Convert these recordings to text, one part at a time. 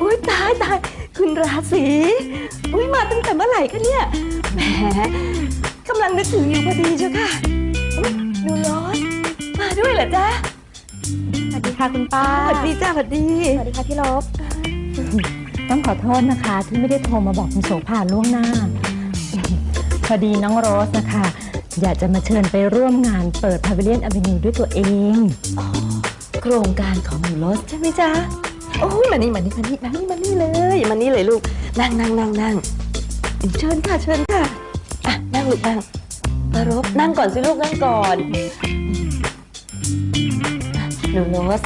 อุ้ยตายตายคุณราศีอุ้ยมาตั้งแต่เมื่อไหร่คะเนี่ยแหมกำลังนึกถึงอยู่พอดีเจ้าค่ะอุ๊ยหนูโรสมาด้วยเหรอจ๊ะสวัสดีค่ะคุณป้า สวัสดีจ้าสวัสดีสวัสดีค่ะพี่ลบ ต้องขอโทษนะคะที่ไม่ได้โทรมาบอกคุณโสภาล่วงหน้า พอดีน้องโรสนะคะ อยากจะมาเชิญไปร่วมงานเปิดพาวิเลียนอ v e นิวด้วยตัวเอง โครงการของหนูโรสใช่ไหมจ๊ะ โอ้ยมานี่มานี่มานี่มานี่มานี่เลยมานี่เลยลูก นั่งนั่งนั่งนั่งเชิญค่ะเชิญค่ะอะนั่งลูกนั่งมารบนั่งก่อนสิลูกนั่งก่อนหนูโรส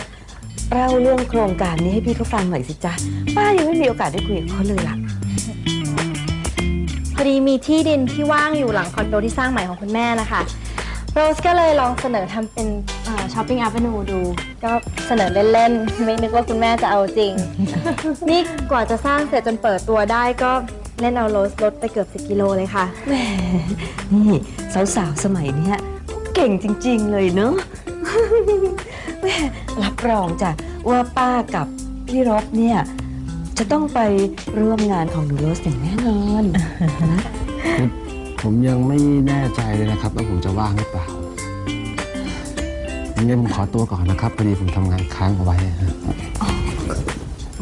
เล่าเรื่องโครงการนี้ให้พี่เขาฟังหน่อยสิจ๊ะป้ายังไม่มีโอกาสได้คุยกับเขาเลยล่ะพอดีมีที่ดินที่ว่างอยู่หลังคอนโดที่สร้างใหม่ของคุณแม่นะคะ โรสก็เลยลองเสนอทำเป็นช้อปปิ้ง a v e นูดู ก็เสนอเล่นๆ ไม่นึกว่าคุณแม่จะเอาจริง นี่กว่าจะสร้างเสร็จจนเปิดตัวได้ก็เล่นเอาโรสลดไปเกือบ10กิโลเลยค่ะ แหม นี่สาวๆ สมัยเนี้ยเก่งจริง ๆ เลยเนอะแหมรับรองจ้ะว่าป้ากับพี่รบเนี่ย จะต้องไปร่วมงานของหนูโรสอย่างแน่นอน ผมยังไม่แน่ใจเลยนะครับว่าผมจะว่างหรือเปล่างั้นผมขอตัวก่อนนะครับพอดีผมทำงานค้างเอาไว้ฮะ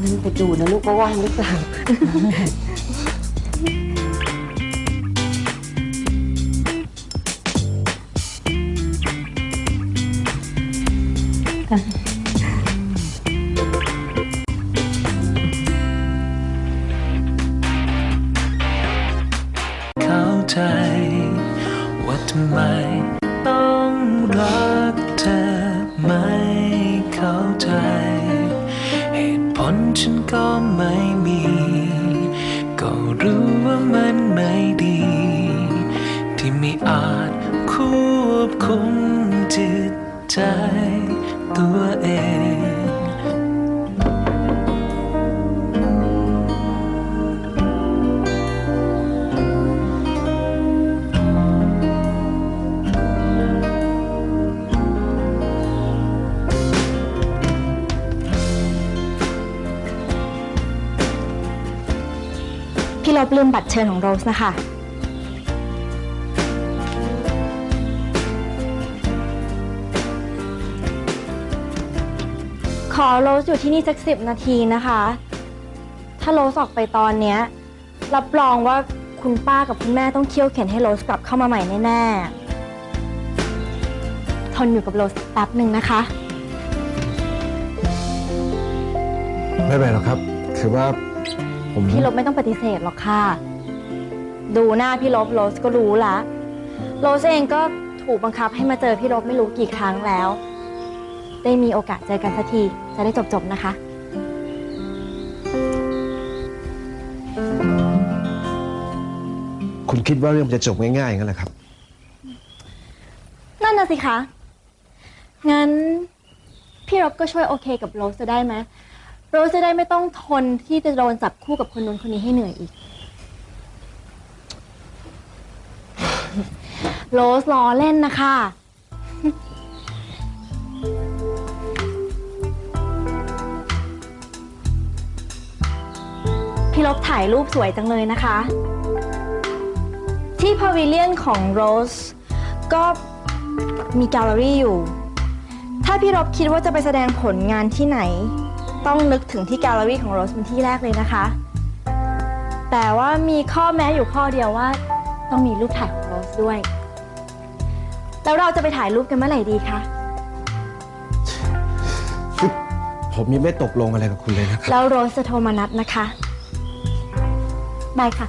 งั้นไปดูนะลูกว่าว่างหรือเปล่าเข้ ใจว่าทำไมต้องรักเธอไม่เข้าใจ เหตุผลฉันก็ไม่มี ก็รู้ว่ามันไม่ดี ที่ไม่อาจควบคุมจิตใจตัวเอง พี่ลบลืมบัตรเชิญของโรสนะคะ ขอโรสอยู่ที่นี่สักสิบนาทีนะคะ ถ้าโรสออกไปตอนเนี้ย รับรองว่าคุณป้ากับคุณแม่ต้องเคี่ยวเข็นให้โรสกลับเข้ามาใหม่แน่ๆ ทนอยู่กับโรสแป๊บหนึ่งนะคะ ไม่เป็นไรหรอกครับ คือว่า พี่ลบไม่ต้องปฏิเสธหรอกค่ะ ดูหน้าพี่ลบโรสก็รู้ละโรสเองก็ถูกบังคับให้มาเจอพี่ลบไม่รู้กี่ครั้งแล้ว ได้มีโอกาสเจอกันสักทีจะได้จบๆนะคะคุณคิดว่าเรื่องมันจะจบง่ายๆอย่างนั้นแหละครับ นั่นน่ะสิคะ งั้น พี่รบก็ช่วยโอเคกับโรสจะได้ไหม โรสจะได้ไม่ต้องทนที่จะโดนจับคู่กับคนนู้นคนนี้ให้เหนื่อยอีก โรสล้อเล่นนะคะ พี่ลบถ่ายรูปสวยจังเลยนะคะ ที่พาวิเลียนของโรส ก็มีแกลเลอรี่อยู่ ถ้าพี่รบคิดว่าจะไปแสดงผลงานที่ไหน ต้องนึกถึงที่แกลเลอรี่ของโรสเป็นที่แรกเลยนะคะ แต่ว่ามีข้อแม้อยู่ข้อเดียวว่า ต้องมีรูปถ่ายของโรสด้วย แล้วเราจะไปถ่ายรูปกันเมื่อไหร่ดีคะ ผมยังไม่ตกลงอะไรกับคุณเลยนะครับ แล้วโรสจะโทรมานัดนะคะบายค่ะ